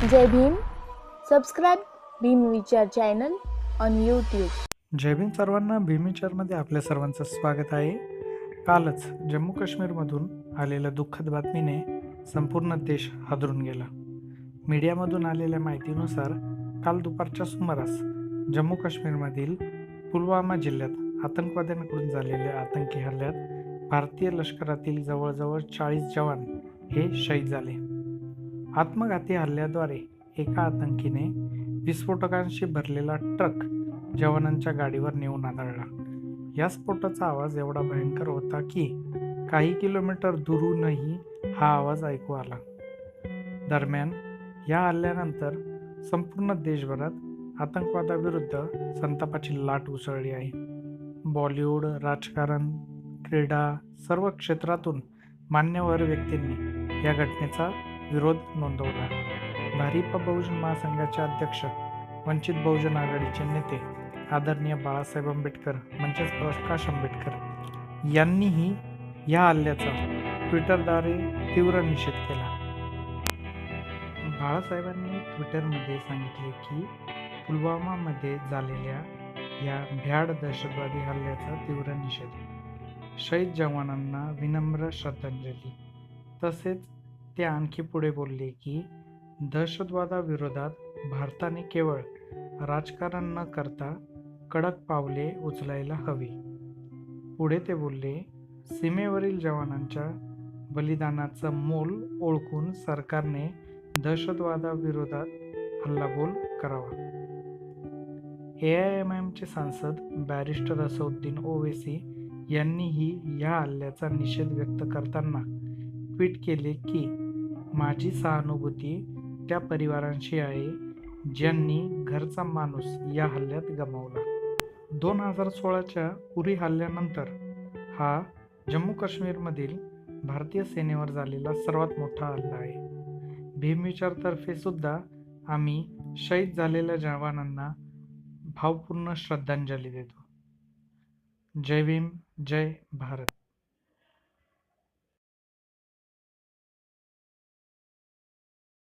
Jai Bhim. Subscribe Bhim Vichar channel on YouTube जय भीम सर्वांना भीमीचरमध्ये आपल्या सर्वांचं स्वागत आहे. कालच जम्मू काश्मीरमधून आलेल्या दुःखद बातमीने संपूर्ण देश हादरून गेला. मीडियामधून आलेल्या माहितीनुसार काल दुपारच्या सुमारास जम्मू काश्मीरमधील पुलवामा जिल्ह्यात आतंकवाद्यांकडून झालेल्या आतंकी हल्ल्यात भारतीय लष्करातील जवळजवळ चाळीस जवान हे शहीद झाले. आत्मघाती हल्ल्याद्वारे एका आतंकीने विस्फोटकांशी भरलेला ट्रक जवानांच्या गाडीवर नेऊन आदळला. या स्फोटाचा आवाज एवढा भयंकर होता की काही किलोमीटर दुरूनही हा आवाज ऐकू आला. दरम्यान या हल्ल्यानंतर संपूर्ण देशभरात आतंकवादाविरुद्ध संतापाची लाट उसळली आहे. बॉलिवूड राजकारण क्रीडा सर्व क्षेत्रातून मान्यवर व्यक्तींनी या घटनेचा विरोध नोंदवला. भारिप बहुजन महासंघाचे अध्यक्ष वंचित बहुजन आघाडीचे नेते आदरणीय बाळासाहेब आंबेडकर म्हणजेच प्रकाश आंबेडकर यांनीही या हल्ल्याचा ट्विटरद्वारे तीव्र निषेध केला. बाळासाहेबांनी ट्विटरमध्ये सांगितले की पुलवामामध्ये झालेल्या या भ्याड दहशतवादी हल्ल्याचा तीव्र निषेध शहीद जवानांना विनम्र श्रद्धांजली तसेच ते आणखी पुढे बोलले की दहशतवादाविरोधात भारताने केवळ राजकारण न करता कडक पावले उचलायला हवी. पुढे ते बोलले सीमेवरील जवानांच्या बलिदानाचं मोल ओळखून सरकारने दहशतवादाविरोधात हल्लाबोल करावा. ए आय एम एमचे सांसद बॅरिस्टर असउद्दीन ओवेसी यांनीही या हल्ल्याचा निषेध व्यक्त करताना ट्विट केले की माझी सहानुभूती त्या परिवारांशी आहे ज्यांनी घरचा माणूस या हल्ल्यात गमावला. दोन हजार सोळाच्या उरी हल्ल्यानंतर हा जम्मू काश्मीरमधील भारतीय सेनेवर झालेला सर्वात मोठा हल्ला आहे. भीमविचारतर्फे सुद्धा आम्ही शहीद झालेल्या जवानांना भावपूर्ण श्रद्धांजली देतो. जय भीम जय भारत.